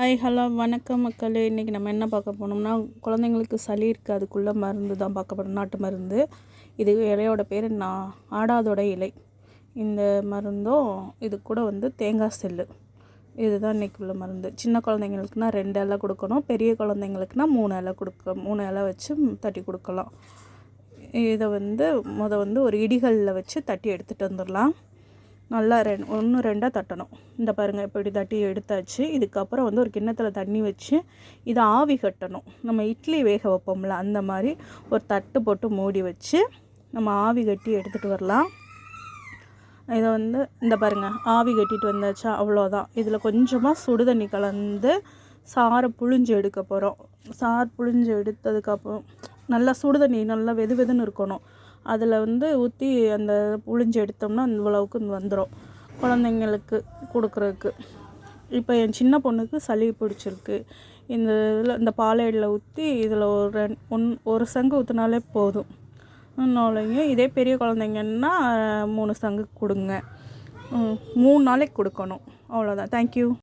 Hi hello வணக்கம் மக்களே. இன்றைக்கி நம்ம என்ன பார்க்க போனோம்னா குழந்தைங்களுக்கு சளி இருக்குது அதுக்குள்ளே மருந்து தான் பார்க்க போகிறோம் நாட்டு மருந்து. இது இலையோட பேர் நா ஆடாதோட இலை. இந்த மருந்தும் இது கூட வந்து தேங்காய் செல்லு. இதுதான் இன்றைக்கி உள்ள மருந்து. சின்ன குழந்தைங்களுக்குனா ரெண்டு இலை கொடுக்கணும். பெரிய குழந்தைங்களுக்குனா மூணு இலை கொடுக்க மூணு இலை வச்சு தட்டி கொடுக்கலாம். இதை வந்து முத வந்து ஒரு இடிகளில் வச்சு தட்டி எடுத்துகிட்டு வந்துடலாம். நல்லா ரெ ஒன்று ரெண்டாக தட்டணும். இந்த பாருங்கள் இப்படி தட்டி எடுத்தாச்சு. இதுக்கப்புறம் வந்து ஒரு கிண்ணத்தில் தண்ணி வச்சு இதை ஆவி கட்டணும். நம்ம இட்லி வேக வைப்போம்ல அந்த மாதிரி ஒரு தட்டு போட்டு மூடி வச்சு நம்ம ஆவி கட்டி எடுத்துகிட்டு வரலாம். இதை வந்து இந்த பாருங்கள் ஆவி கட்டிட்டு வந்தாச்சா அவ்வளோதான். இதில் கொஞ்சமாக சுடு தண்ணி கலந்து சாரை புழிஞ்சு எடுக்க போகிறோம் சார் புழிஞ்சு எடுத்ததுக்கப்புறம் நல்லா சுடு தண்ணி நல்லா வெது வெதுன்னு இருக்கணும். அதில் வந்து ஊற்றி அந்த புழிஞ்சு எடுத்தோம்னா இவ்வளவுக்கு வந்துடும் குழந்தைங்களுக்கு கொடுக்குறதுக்கு. இப்போ என் சின்ன பொண்ணுக்கு சளி பிடிச்சிருக்கு. இந்த இதில் இந்த பாலைடில் ஊற்றி இதில் ஒரு ரெண் ஒன் ஒரு சங்கு ஊற்றினாலே போதும். நாளையும் இதே பெரிய குழந்தைங்கன்னா மூணு சங்கு கொடுங்க. மூணு நாளைக்கு கொடுக்கணும். அவ்வளோதான் தேங்க்யூ